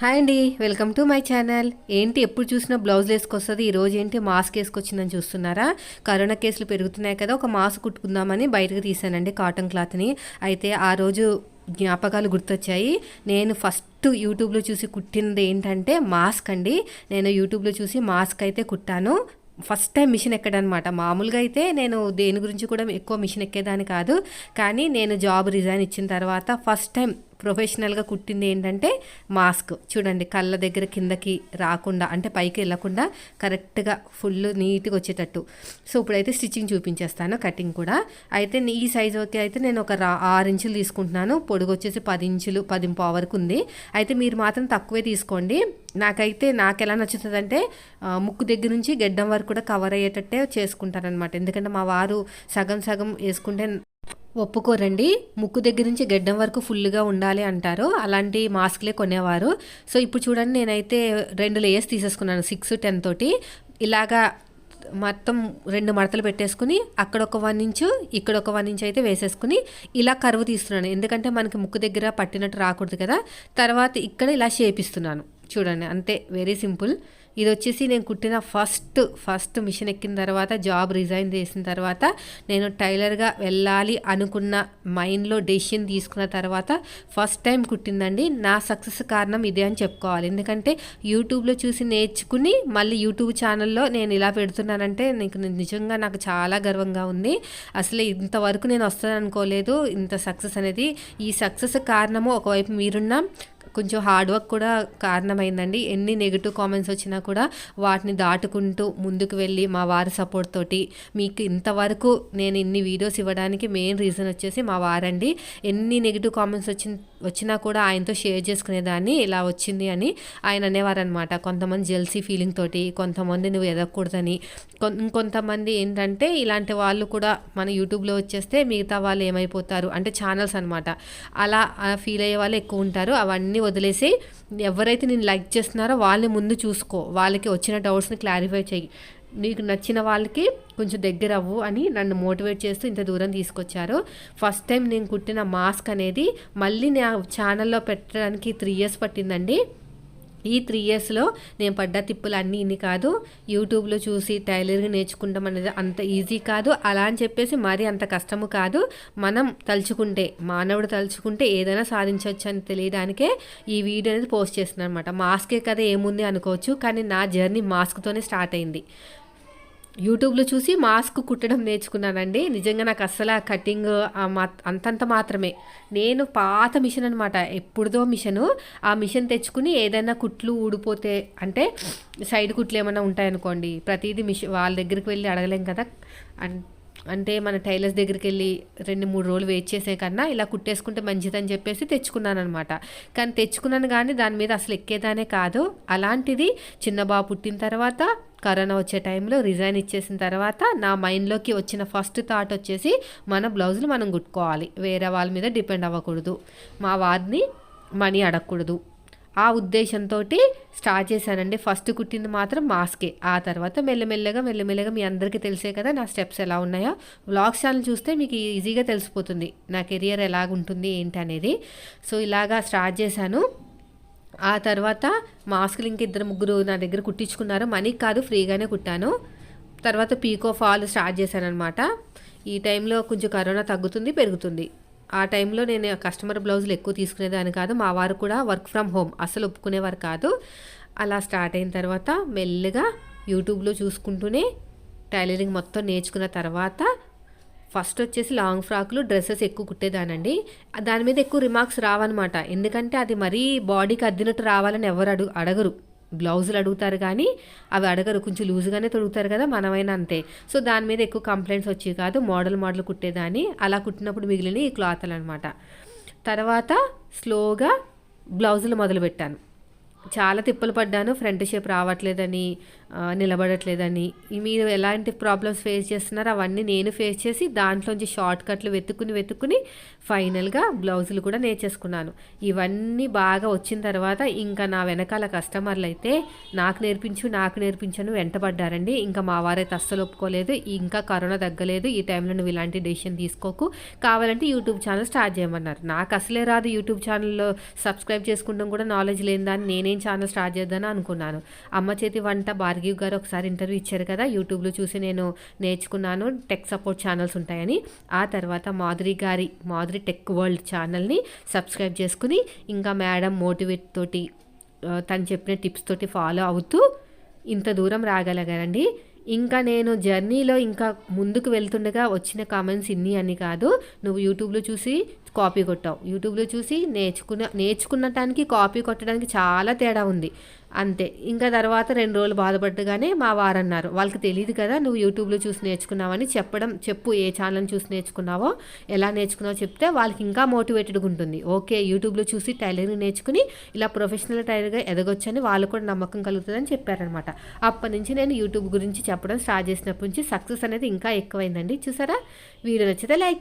Hi అండి welcome to my channel. ఏంటి ఎప్పుడు చూసినా బ్లౌజ్ వేసుకొస్తుంది ఈరోజు ఏంటి మాస్క్ వేసుకొచ్చిందని చూస్తున్నారా? కరోనా కేసులు పెరుగుతున్నాయి కదా ఒక మాస్క్ కుట్టుకుందామని బయటకు తీసానండి కాటన్ క్లాత్ని. అయితే ఆ రోజు జ్ఞాపకాలు గుర్తొచ్చాయి. నేను ఫస్ట్ యూట్యూబ్లో చూసి కుట్టినది ఏంటంటే మాస్క్ అండి. నేను యూట్యూబ్లో చూసి మాస్క్ అయితే కుట్టాను. ఫస్ట్ టైం మిషన్ ఎక్కడనమాట. మామూలుగా అయితే నేను దేని గురించి కూడా ఎక్కువ మిషన్ ఎక్కేదాన్ని కాదు. కానీ నేను జాబ్ రిజైన్ ఇచ్చిన తర్వాత ఫస్ట్ టైం ప్రొఫెషనల్గా కుట్టింది ఏంటంటే మాస్క్. చూడండి కళ్ళ దగ్గర కిందకి రాకుండా అంటే పైకి వెళ్ళకుండా కరెక్ట్గా ఫుల్ నీట్గా వచ్చేటట్టు. సో ఇప్పుడైతే స్టిచ్చింగ్ చూపించేస్తాను కటింగ్ కూడా. అయితే ఈ సైజ్ ఓకే అయితే నేను ఒక రా ఆరు ఇంచులు తీసుకుంటున్నాను. పొడుగు వచ్చేసి పది ఇంచులు పది వరకు ఉంది. అయితే మీరు మాత్రం తక్కువే తీసుకోండి. నాకైతే నాకు ఎలా నచ్చుతుందంటే ముక్కు దగ్గర నుంచి గెడ్డం వరకు కూడా కవర్ అయ్యేటట్టే చేసుకుంటారనమాట ఎందుకంటే మా వారు సగం సగం వేసుకుంటే ఒప్పుకోరండి. ముక్కు దగ్గర నుంచి గడ్డం వరకు ఫుల్గా ఉండాలి అంటారు. అలాంటి మాస్క్లే కొనేవారు. సో ఇప్పుడు చూడండి నేనైతే రెండు లేయర్స్ తీసేసుకున్నాను సిక్స్ టెన్ తోటి. ఇలాగా మొత్తం రెండు మడతలు పెట్టేసుకుని అక్కడ ఒక వన్ ఇంచు ఇక్కడ ఒక వన్ ఇంచు అయితే వేసేసుకుని ఇలా కరువు తీస్తున్నాను. ఎందుకంటే మనకి ముక్కు దగ్గర పట్టినట్టు రాకూడదు కదా. తర్వాత ఇక్కడ ఇలా షేప్ ఇస్తున్నాను చూడండి అంతే వెరీ సింపుల్ ఇది వచ్చేసి నేను కుట్టిన ఫస్ట్ ఫస్ట్ మిషన్ ఎక్కిన తర్వాత జాబ్ రిజైన్ చేసిన తర్వాత నేను టైలర్గా వెళ్ళాలి అనుకున్న మైండ్లో డెసిషన్ తీసుకున్న తర్వాత ఫస్ట్ టైం కుట్టిందండి. నా సక్సెస్ కారణం ఇదే అని చెప్పుకోవాలి. ఎందుకంటే యూట్యూబ్లో చూసి నేర్చుకుని మళ్ళీ యూట్యూబ్ ఛానల్లో నేను ఇలా పెడుతున్నానంటే నీకు నిజంగా నాకు చాలా గర్వంగా ఉంది. అసలు ఇంతవరకు నేను వస్తాను అనుకోలేదు ఇంత సక్సెస్ అనేది ఈ సక్సెస్ కారణము ఒకవైపు మీరున్నా కొంచెం హార్డ్ వర్క్ కూడా కారణమైందండి. ఎన్ని నెగిటివ్ కామెంట్స్ వచ్చినా కూడా వాటిని దాటుకుంటూ ముందుకు వెళ్ళి మా వారి సపోర్ట్ తోటి మీకు ఇంతవరకు నేను ఇన్ని వీడియోస్ ఇవ్వడానికి మెయిన్ రీజన్ వచ్చేసి మా వారండి. ఎన్ని నెగిటివ్ కామెంట్స్ వచ్చిన వచ్చినా కూడా ఆయనతో షేర్ చేసుకునేదాన్ని ఇలా వచ్చింది అని ఆయన అనేవారనమాట కొంతమంది జెల్సీ ఫీలింగ్ తోటి కొంతమంది నువ్వు ఎదగకూడదని. ఇంకొంతమంది ఏంటంటే ఇలాంటి వాళ్ళు కూడా మన యూట్యూబ్లో వచ్చేస్తే మిగతా వాళ్ళు ఏమైపోతారు అంటే ఛానల్స్ అనమాట అలా ఫీల్ అయ్యే వాళ్ళు ఎక్కువ ఉంటారు. అవన్నీ వదిలేసి ఎవరైతే నేను లైక్ చేస్తున్నారో వాళ్ళని ముందు చూసుకో. వాళ్ళకి వచ్చిన డౌట్స్ని క్లారిఫై చేయి నీకు నచ్చిన వాళ్ళకి కొంచెం దగ్గర అవ్వు అని నన్ను మోటివేట్ చేస్తూ ఇంత దూరం తీసుకొచ్చారు. ఫస్ట్ టైం నేను కుట్టిన మాస్క్ అనేది మళ్ళీ నా ఛానల్లో పెట్టడానికి త్రీ ఇయర్స్ పట్టిందండి. ఈ త్రీ ఇయర్స్లో నేను పడ్డ తిప్పులు అన్నీ ఇన్ని కాదు. యూట్యూబ్లో చూసి టైలరింగ్ నేర్చుకుంటాం అనేది అంత ఈజీ కాదు. అలా అని చెప్పేసి మరీ అంత కష్టము కాదు. మనం తలుచుకుంటే మానవుడు తలుచుకుంటే ఏదైనా సాధించవచ్చు అని తెలియడానికే ఈ వీడియో అనేది పోస్ట్ చేస్తున్నాను అనమాట మాస్కే కదా ఏముంది అనుకోవచ్చు. కానీ నా జర్నీ మాస్క్తోనే స్టార్ట్ అయింది. యూట్యూబ్లో చూసి మాస్క్ కుట్టడం నేర్చుకున్నానండి. నిజంగా నాకు అస్సలు ఆ కటింగ్ అంతంత మాత్రమే. నేను పాత మిషన్ అనమాట ఎప్పుడుదో మిషను. ఆ మిషన్ తెచ్చుకుని ఏదైనా కుట్లు ఊడిపోతే అంటే సైడ్ కుట్లు ఏమైనా ఉంటాయనుకోండి ప్రతిదీ మిషన్ వాళ్ళ దగ్గరికి వెళ్ళి అడగలేం కదా. అంటే మన టైలర్స్ దగ్గరికి వెళ్ళి రెండు మూడు రోజులు వెయిట్ చేసే కన్నా ఇలా కుట్టేసుకుంటే మంచిదని చెప్పేసి తెచ్చుకున్నాను అనమాట కానీ తెచ్చుకున్నాను కానీ దాని మీద అసలు ఎక్కేదానే కాదు. అలాంటిది చిన్న బాబు పుట్టిన తర్వాత కరోనా వచ్చే టైంలో రిజైన్ ఇచ్చేసిన తర్వాత నా మైండ్లోకి వచ్చిన ఫస్ట్ థాట్ వచ్చేసి మన బ్లౌజులు మనం కుట్టుకోవాలి. వేరే వాళ్ళ మీద డిపెండ్ అవ్వకూడదు. మా వారిని మనీ అడగకూడదు. ఆ ఉద్దేశంతో స్టార్ట్ చేశానండి. ఫస్ట్ కుట్టింది మాత్రం మాస్కే. ఆ తర్వాత మెల్లమెల్లగా మెల్లమెల్లగా మీ అందరికీ తెలిసే కదా నా స్టెప్స్ ఎలా ఉన్నాయో. వ్లాగ్స్ ఛానల్ చూస్తే మీకు ఈజీగా తెలిసిపోతుంది. నా కెరియర్ ఎలాగుంటుంది ఏంటి అనేది సో ఇలాగా స్టార్ట్ చేశాను. ఆ తర్వాత మాస్కులు ఇంక ఇద్దరు ముగ్గురు నా దగ్గర కుట్టించుకున్నారు. మనీ కాదు ఫ్రీగానే కుట్టాను. తర్వాత పీకో ఫాల్ స్టార్ట్ చేశాను అనమాట ఈ టైంలో కొంచెం కరోనా తగ్గుతుంది పెరుగుతుంది. ఆ టైంలో నేను కస్టమర్ బ్లౌజులు ఎక్కువ తీసుకునేదాన్ని కాదు. మా వారు కూడా వర్క్ ఫ్రమ్ హోమ్ అసలు ఒప్పుకునేవారు కాదు. అలా స్టార్ట్ అయిన తర్వాత మెల్లగా యూట్యూబ్లో చూసుకుంటూనే టైలరింగ్ మొత్తం నేర్చుకున్న తర్వాత ఫస్ట్ వచ్చేసి లాంగ్ ఫ్రాక్లు డ్రెస్సెస్ ఎక్కువ కుట్టేదానండి. దాని మీద ఎక్కువ రిమార్క్స్ రావన్నమాట. ఎందుకంటే అది మరీ బాడీకి అద్దినట్టు రావాలని ఎవరు అడుగు అడగరు. బ్లౌజులు అడుగుతారు కానీ అవి అడగరు కొంచెం లూజ్గానే తొడుగుతారు కదా మనమైనా అంతే. సో దాని మీద ఎక్కువ కంప్లైంట్స్ వచ్చేవి కాదు. మోడల్ మోడల్ కుట్టేదాన్ని. అలా కుట్టినప్పుడు మిగిలిన ఈ క్లాత్లు అనమాట తర్వాత స్లోగా బ్లౌజులు మొదలుపెట్టాను. చాలా తిప్పలు పడ్డాను. ఫ్రంట్ షేప్ రావట్లేదని నిలబడట్లేదని. మీరు ఎలాంటి ప్రాబ్లమ్స్ ఫేస్ చేస్తున్నారో అవన్నీ నేను ఫేస్ చేసి దాంట్లోంచి షార్ట్ కట్లు వెతుక్కుని వెతుక్కుని ఫైనల్గా బ్లౌజులు కూడా నేర్చేసుకున్నాను. ఇవన్నీ బాగా వచ్చిన తర్వాత ఇంకా నా వెనకాల కస్టమర్లు అయితే నాకు నేర్పించు నాకు నేర్పించను వెంటబడ్డారండి. ఇంకా మా వారైతే అస్సలు ఒప్పుకోలేదు. ఇంకా కరోనా తగ్గలేదు. ఈ టైంలో నువ్వు ఇలాంటి డెసిషన్ తీసుకోకు. కావాలంటే యూట్యూబ్ ఛానల్ స్టార్ట్ చేయమన్నారు. నాకు అసలే రాదు యూట్యూబ్ ఛానల్లో సబ్స్క్రైబ్ చేసుకుంటాం కూడా నాలెడ్జ్ లేని దాన్ని నేనేం ఛానల్ స్టార్ట్ చేద్దాని అనుకున్నాను. అమ్మ చేతి వంట భార్గవి గారు ఒకసారి ఇంటర్వ్యూ ఇచ్చారు కదా యూట్యూబ్లో చూసి నేను నేర్చుకున్నాను టెక్ సపోర్ట్ ఛానల్స్ ఉంటాయని. ఆ తర్వాత మాధురి గారి మాధురి టెక్ వరల్డ్ ఛానల్ని సబ్స్క్రైబ్ చేసుకుని ఇంకా మేడం మోటివేట్ తోటి తను చెప్పిన టిప్స్ తోటి ఫాలో అవుతూ ఇంత దూరం రాగలిగానండి ఇంకా నేను జర్నీలో ఇంకా ముందుకు వెళ్తుండగా వచ్చిన కామెంట్స్ ఇన్ని అని కాదు నువ్వు యూట్యూబ్లో చూసి కాపీ కొట్టావు. యూట్యూబ్లో చూసి నేర్చుకున్న నేర్చుకున్నటానికి కాపీ కొట్టడానికి చాలా తేడా ఉంది. అంతే. ఇంకా తర్వాత రెండు రోజులు బాధపడ్డగానే మా వారన్నారు. వాళ్ళకి తెలియదు కదా నువ్వు యూట్యూబ్లో చూసి నేర్చుకున్నావని చెప్పడం చెప్పు ఏ ఛానల్ చూసి నేర్చుకున్నావో ఎలా నేర్చుకున్నావో చెప్తే వాళ్ళకి ఇంకా మోటివేటెడ్గా ఉంటుంది. ఓకే యూట్యూబ్లో చూసి టైలరింగ్ నేర్చుకుని ఇలా ప్రొఫెషనల్ టైలర్గా ఎదగొచ్చని వాళ్ళు కూడా నమ్మకం కలుగుతుందని చెప్పారనమాట అప్పటి నుంచి నేను యూట్యూబ్ గురించి చెప్పడం స్టార్ట్ చేసినప్పటి నుంచి సక్సెస్ అనేది ఇంకా ఎక్కువైందండి. చూసారా? వీడియో నచ్చితే లైక్